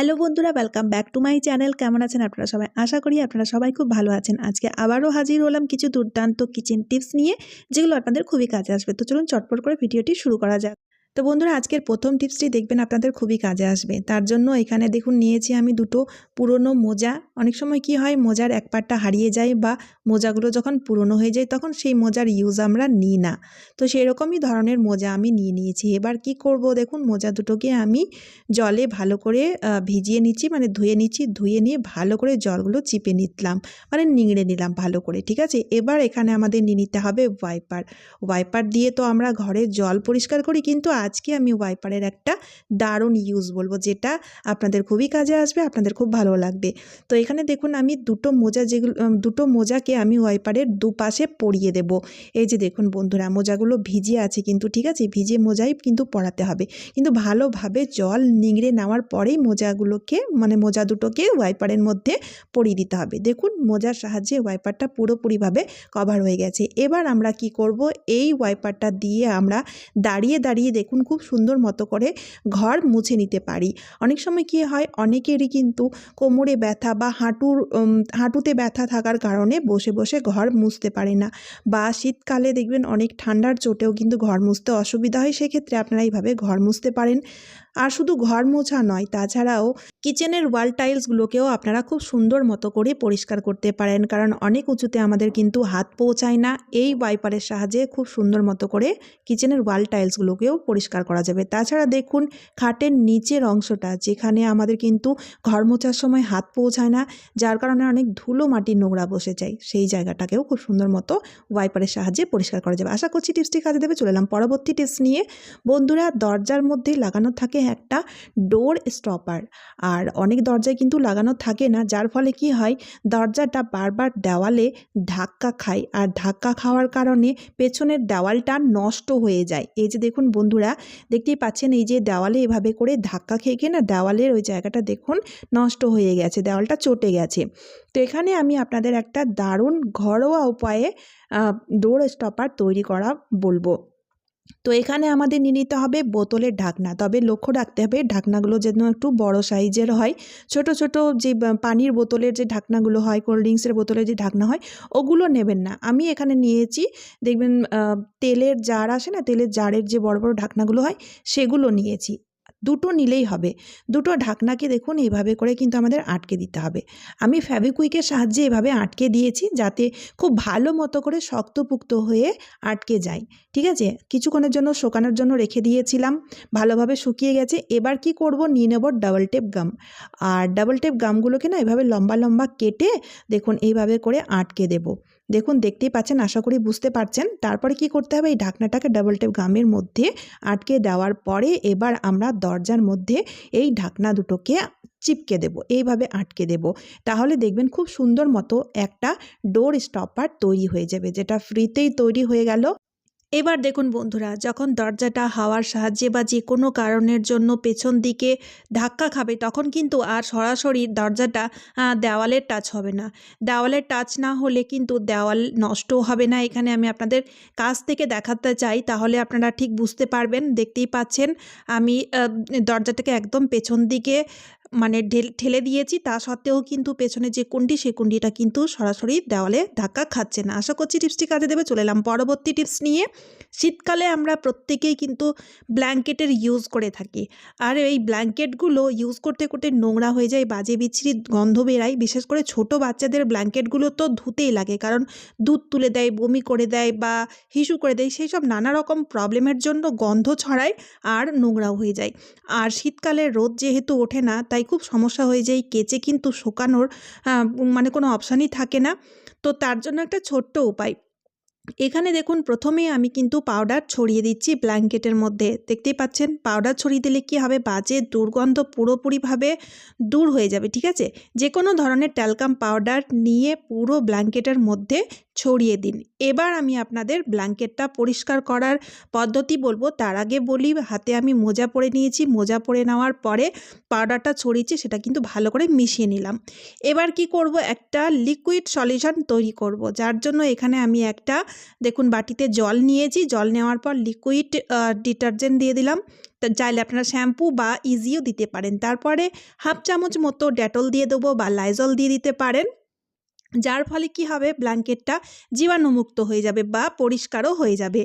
Hello বন্ধুরা welcome back to my channel কেমন আছেন আপনারা সবাই? আশা করি আপনারা সবাই খুব ভালো আছেন। আজকে আবারও হাজির হলাম কিছু দুর্দান্ত কিচেন টিপস নিয়ে, যেগুলো আপনাদের খুবই কাজে আসবে। তো চলুন চটপট করে ভিডিওটি শুরু করা যাক। তো বন্ধুরা, আজকের প্রথম টিপসটি দেখবেন আপনাদের খুবই কাজে আসবে। তার জন্য এখানে দেখুন, নিয়েছি আমি দুটো পুরনো মোজা। অনেক সময় কি হয়, মোজার এক পাটটা হারিয়ে যায় বা মোজাগুলো যখন পুরনো হয়ে যায় তখন সেই মোজার ইউজ আমরা নিই না। তো সেরকমই ধরনের মোজা আমি নিয়ে নিয়েছি। এবার কি করব দেখুন, মোজা দুটোকে আমি জলে ভালো করে ভিজিয়ে নিচ্ছি মানে ধুয়ে নিচ্ছি, ধুয়ে নিয়ে ভালো করে জলগুলো চিপে নিতলাম মানে নিংড়ে নিলাম ভালো করে, ঠিক আছে? এবার এখানে আমাদের নিয়ে নিতে হবে ওয়াইপার ওয়াইপার দিয়ে তো আমরা ঘরে জল পরিষ্কার করি, কিন্তু আজকে আমি ওয়াইপারের একটা দারুণ ইউজ বলব, যেটা আপনাদের খুবই কাজে আসবে, আপনাদের খুব ভালো লাগবে। তো এখানে দেখুন আমি দুটো মোজা যেগুলো, দুটো মোজাকে আমি ওয়াইপারের দুপাশে পরিয়ে দেব। এই যে দেখুন বন্ধুরা, মোজাগুলো ভিজে আছে কিন্তু, ঠিক আছে? ভিজে মোজাই কিন্তু পরাতে হবে। কিন্তু ভালোভাবে জল নিংড়ে নেওয়ার পরেই মোজাগুলোকে মানে মোজা দুটোকে ওয়াইপারের মধ্যে পরিয়ে দিতে হবে। দেখুন, মোজার সাহায্যে ওয়াইপারটা পুরোপুরিভাবে কভার হয়ে গেছে। এবার আমরা কি করব? এই ওয়াইপারটা দিয়ে আমরা দাঁড়িয়ে দাঁড়িয়ে দেখুন, খুব সুন্দর মতো করে ঘর মুছে নিতে পারি। অনেক সময় কি হয়, অনেকেরই কিন্তু কোমরে ব্যথা বা হাঁটুর হাঁটুতে ব্যথা থাকার কারণে বসে বসে বসে ঘর মুছতে পারে না। বা শীতকালে দেখবেন অনেক ঠান্ডার চোটেও কিন্তু ঘর মুছতে অসুবিধা হয়। সেক্ষেত্রে আপনারা এইভাবে ঘর মুছতে পারেন। আর শুধু ঘর মোছা নয়, তাছাড়াও কিচেনের ওয়াল টাইলসগুলোকেও আপনারা খুব সুন্দর মতো করে পরিষ্কার করতে পারেন। কারণ অনেক উঁচুতে আমাদের কিন্তু হাত পৌঁছায় না। এই ওয়াইপারের সাহায্যে খুব সুন্দর মতো করে কিচেনের ওয়াল টাইলসগুলোকেও পরিষ্কার করা যাবে। তাছাড়া দেখুন, খাটের নিচের অংশটা, যেখানে আমাদের কিন্তু ঘর মোছার সময় হাত পৌঁছায় না, যার কারণে অনেক ধুলো মাটির নোংরা বসে যায়। সেই জায়গাটাকেও খুব সুন্দর মতো ওয়াইপারের সাহায্যে পরিষ্কার করা যাবে। আশা করছি টিপসটি কাজে দেবে, চলে এলাম পরবর্তী টিপস নিয়ে। বন্ধুরা, দরজার মধ্যে লাগানো থাকে একটা ডোর স্টপার আর অনেক দরজায় কিন্তু লাগানো থাকে না, যার ফলে কি হয়, দরজাটা বারবার দেওয়ালে ধাক্কা খায়। আর ধাক্কা খাওয়ার কারণে পেছনের দেওয়ালটা নষ্ট হয়ে যায়। এই যে দেখুন বন্ধুরা, দেখতেই পাচ্ছেন এই যে দেওয়ালে এভাবে করে ধাক্কা খেয়ে খেয়ে না দেওয়ালের ওই জায়গাটা দেখুন নষ্ট হয়ে গেছে, দেওয়ালটা চটে গেছে। তো এখানে আমি আপনাদের একটা দারুণ ঘরোয়া উপায়ে ডোর স্টপার তৈরি করা বলব। তো এখানে আমাদের নিয়ে নিতে হবে বোতলের ঢাকনা। তবে লক্ষ্য রাখতে হবে ঢাকনাগুলো যেন একটু বড় সাইজের হয়। ছোট ছোট যে পানির বোতলের যে ঢাকনাগুলো হয়, কোল্ড ড্রিঙ্কসের বোতলের যে ঢাকনা হয়, ওগুলো নেবেন না। আমি এখানে নিয়েছি, দেখবেন তেলের জার আসে না? তেলের জারের যে বড় বড় ঢাকনাগুলো হয়, সেগুলো নিয়েছি। দুটো নিলেই হবে। দুটো ঢাকনাকে দেখুন, এইভাবে করে কিন্তু আমাদের আটকে দিতে হবে। আমি ফ্যাবিকুইকের সাহায্যে এভাবে আটকে দিয়েছি যাতে খুব ভালো মতো করে শক্তপুক্ত হয়ে আটকে যায়। ঠিক আছে? কিছুক্ষণের জন্য শোকানোর জন্য রেখে দিয়েছিলাম। ভালোভাবে শুকিয়ে গেছে। এবার কি করব? নিয়ে নেব ডাবল টেপ গাম আর ডাবল টেপ গামগুলোকে না এভাবে লম্বা লম্বা কেটে দেখুন, এইভাবে করে আটকে দেব। দেখুন, দেখতেই পাচ্ছেন, আশা করি বুঝতে পারছেন। তারপরে কি করতে হবে? এই ঢাকনাটাকে ডাবল টেপ গামের মধ্যে আটকে দেওয়ার পরে এবার আমরা দরজার মধ্যে এই ঢাকনা দুটোকে চিপকে দেব, এইভাবে আটকে দেব। তাহলে দেখবেন খুব সুন্দর মতো একটা ডোর স্টপার তৈরি হয়ে যাবে, যেটা ফ্রিতেই তৈরি হয়ে গেল। এবার দেখুন বন্ধুরা, যখন দরজাটা হাওয়ার সাহায্যে বা যে কোনো কারণের জন্য পেছন দিকে ধাক্কা খাবে, তখন কিন্তু আর সরাসরি দরজাটা দেওয়ালের টাচ হবে না। দেওয়ালের টাচ না হলে কিন্তু দেওয়াল নষ্ট হবে না। এখানে আমি আপনাদের কাছ থেকে দেখাতে চাই, তাহলে আপনারা ঠিক বুঝতে পারবেন, দেখতেই পাচ্ছেন। আমি দরজাটাকে একদম পেছন দিকে মানে ঠেলে দিয়েছি। তা সত্ত্বেও কিন্তু পেছনে যে কুন্ডি সেই কুন্ডিটা কিন্তু সরাসরি দেওয়ালে ধাক্কা খাচ্ছে না। আশা করছি টিপসটি কাজে দেবে। চলে এলাম পরবর্তী টিপস নিয়ে। শীতকালে আমরা প্রত্যেকেই কিন্তু ব্ল্যাঙ্কেটের ইউজ করে থাকি। আর এই ব্ল্যাঙ্কেটগুলো ইউজ করতে করতে নোংরা হয়ে যায়, বাজে বিচ্ছিরি গন্ধ বেরায়। বিশেষ করে ছোট বাচ্চাদের ব্ল্যাঙ্কেটগুলো তো ধুতেই লাগে। কারণ দুধ তুলে দেয়, বমি করে দেয় বা হিসু করে দেয়, সেই সব নানা রকম প্রবলেমের জন্য গন্ধ ছড়ায় আর নোংরাও হয়ে যায়। আর শীতকালে রোদ যেহেতু ওঠে না, তাই খুব সমস্যা হয়ে যায়, কেচে কিন্তু শোকানোর মানে কোনো অপশানই থাকে না। তো তার জন্য একটা ছোট্ট উপায়। এখানে দেখুন, প্রথমেই আমি কিন্তু পাউডার ছড়িয়ে দিচ্ছি ব্ল্যাঙ্কেটের মধ্যে। দেখতেই পাচ্ছেন, পাউডার ছড়িয়ে দিলে কি হবে? বাজে দুর্গন্ধ পুরোপুরিভাবে দূর হয়ে যাবে, ঠিক আছে? যে কোনো ধরনের ট্যালকাম পাউডার নিয়ে পুরো ব্ল্যাঙ্কেটের মধ্যে ছড়িয়ে দিন। এবার আমি আপনাদের ব্ল্যাঙ্কেটটা পরিষ্কার করার পদ্ধতি বলব। তার আগে বলি, হাতে আমি মোজা পরে নিয়েছি। মোজা পরে নেওয়ার পরে পাউডারটা ছড়িয়েছি, সেটা কিন্তু ভালো করে মিশিয়ে নিলাম। এবার কি করব? একটা লিকুইড সলিউশন তৈরি করব। যার জন্য এখানে আমি একটা, দেখুন, বাটিতে জল নিয়েছি। জল নেওয়ার পর লিকুইড ডিটারজেন্ট দিয়ে দিলাম। তা চাইলে আপনারা শ্যাম্পু বা ইজিও দিতে পারেন। তারপরে হাফ চামচ মতো ডেটল দিয়ে দেবো বা লাইজল দিয়ে দিতে পারেন। যার ফলে কি হবে? ব্ল্যাঙ্কেটটা জীবাণুমুক্ত হয়ে যাবে বা পরিষ্কারও হয়ে যাবে।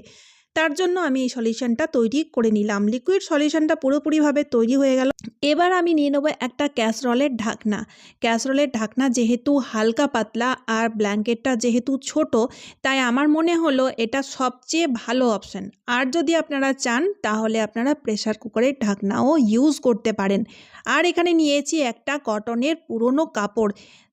তার জন্য আমি এই সলিউশনটা তৈরি করে নিলাম। লিকুইড সলিউশনটা পুরোপুরিভাবে তৈরি হয়ে গেল। এবার আমি নিয়ে নেব একটা ক্যাসরলের ঢাকনা। ক্যাসরলের ঢাকনা যেহেতু হালকা পাতলা আর ব্ল্যাঙ্কেটটা যেহেতু ছোট, তাই আমার মনে হলো এটা সবচেয়ে ভালো অপশন। আর যদি আপনারা চান, তাহলে আপনারা প্রেশার কুকারের ঢাকনাও ইউজ করতে পারেন। আর এখানে নিয়েছি একটা কটনের পুরনো কাপড়।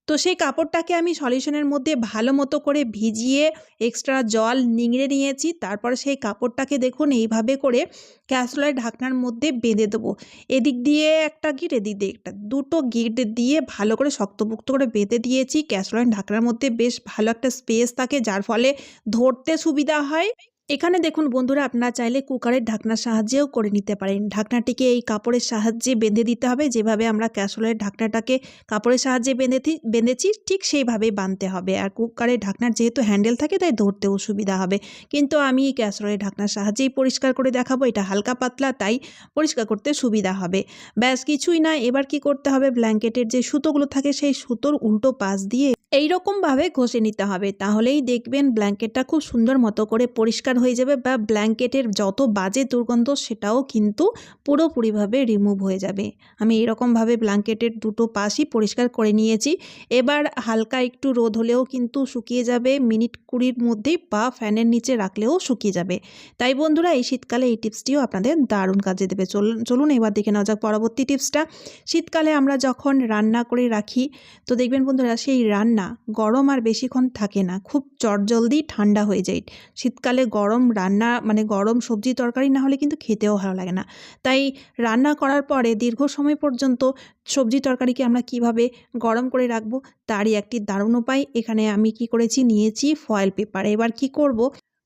তো সেই কাপড়টাকে আমি সলিউশনের মধ্যে ভালো মতো করে ভিজিয়ে এক্সট্রা জল নিংড়ে নিয়েছি। তারপর সেই কাপড়টাকে দেখুন, এইভাবে করে ক্যাসরোলের ঢাকনার মধ্যে বেঁধে দেবো। এদিক দিয়ে একটা গিট, এদিক দিয়ে একটা। দুটো গিট দিয়ে ভালো করে শক্তপোক্ত করে বেঁধে দিয়েছি। ক্যাসরোলের ঢাকনার মধ্যে বেশ ভালো একটা স্পেস থাকে, যার ফলে ধরতে সুবিধা হয়। এখানে দেখুন বন্ধুরা, আপনারা চাইলে কুকারের ঢাকনার সাহায্যেও করে নিতে পারেন। ঢাকনাটিকে এই কাপড়ের সাহায্যে বেঁধে দিতে হবে। যেভাবে আমরা ক্যাসরোলের ঢাকনাটাকে কাপড়ের সাহায্যে বেঁধেছি বেঁধেছি, ঠিক সেইভাবেই বাঁধতে হবে। আর কুকারের ঢাকনার যেহেতু হ্যান্ডেল থাকে, তাই ধরতেও সুবিধা হবে। কিন্তু আমি এই ক্যাসরোলের ঢাকনার সাহায্যেই পরিষ্কার করে দেখাবো। এটা হালকা পাতলা, তাই পরিষ্কার করতে সুবিধা হবে। ব্যাস, কিছুই না। এবার কি করতে হবে? ব্ল্যাঙ্কেটের যে সুতোগুলো থাকে, সেই সুতোর উল্টো পাশ দিয়ে এইরকমভাবে ঘষে নিতে হবে। তাহলেই দেখবেন ব্ল্যাঙ্কেটটা খুব সুন্দর মতো করে পরিষ্কার হয়ে যাবে বা ব্ল্যাঙ্কেটের যত বাজে দুর্গন্ধ সেটাও কিন্তু পুরোপুরিভাবে রিমুভ হয়ে যাবে। আমি এরকমভাবে ব্ল্যাঙ্কেটের দুটো পাশই পরিষ্কার করে নিয়েছি। এবার হালকা একটু রোদ হলেও কিন্তু শুকিয়ে যাবে, মিনিট কুড়ির মধ্যেই বা ফ্যানের নিচে রাখলেও শুকিয়ে যাবে। তাই বন্ধুরা, এই শীতকালে এই টিপসটিও আপনাদের দারুণ কাজে দেবে। চলুন চলুন এবার দেখে নেওয়া যাক পরবর্তী টিপসটা। শীতকালে আমরা যখন রান্না করে রাখি, তো দেখবেন বন্ধুরা, সেই রান্না গরম আর বেশিক্ষণ থাকে না। খুব চটজলদি ঠান্ডা হয়ে যায়। শীতকালে গরম রান্না মানে গরম সবজি তরকারি না হলে কিন্তু খেতেও ভালো লাগে না। তাই রান্না করার পরে দীর্ঘ সময় পর্যন্ত সবজি তরকারিকে আমরা কীভাবে গরম করে রাখব তারই একটি দারুণ উপায়। এখানে আমি কি করেছি, নিয়েছি ফয়েল পেপার এবার কি করব?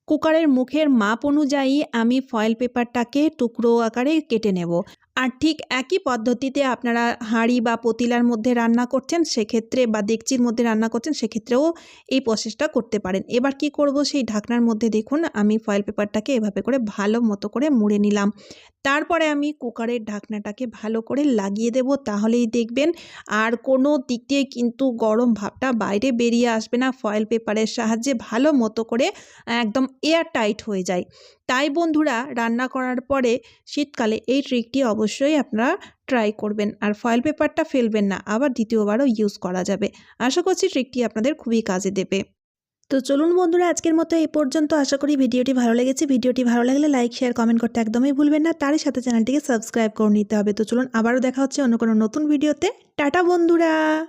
কুকারের মুখের মাপ অনুযায়ী আমি ফয়েল পেপারটাকে টুকরো আকারে কেটে নেব। আর ঠিক একই পদ্ধতিতে আপনারা হাঁড়ি বা পতিলার মধ্যে রান্না করছেন, সেক্ষেত্রে বা ডেকচির মধ্যে রান্না করছেন, সেক্ষেত্রেও এই প্রসেসটা করতে পারেন। এবার কি করব, সেই ঢাকনার মধ্যে দেখুন, আমি ফয়েল পেপারটাকে এভাবে করে ভালো মতো করে মুড়ে নিলাম। তারপরে আমি কুকারের ঢাকনাটাকে ভালো করে লাগিয়ে দেব, তাহলেই দেখবেন আর কোনো দিক দিয়ে কিন্তু গরম ভাবটা বাইরে বেরিয়ে আসবে না ফয়েল পেপারের সাহায্যে ভালো মতো করে একদম এয়ার টাইট হয়ে যায়। তাই বন্ধুরা, রান্না করার পরে শীতকালে এই ট্রিকটি অবশ্যই আপনারা ট্রাই করবেন। আর ফয়েল পেপারটা ফেলবেন না, আবার দ্বিতীয়বারও ইউজ করা যাবে। আশা করছি ট্রিকটি আপনাদের খুবই কাজে দেবে। তো চলুন বন্ধুরা, আজকের মতো এই পর্যন্ত। আশা করি ভিডিওটি ভালো লেগেছে। ভিডিওটি ভালো লাগলে লাইক শেয়ার কমেন্ট করতে একদমই ভুলবেন না। তারই সাথে চ্যানেলটিকে সাবস্ক্রাইব করে নিতে হবে। তো চলুন, আবারও দেখা হচ্ছে অন্য কোনো নতুন ভিডিওতে টাটা বন্ধুরা!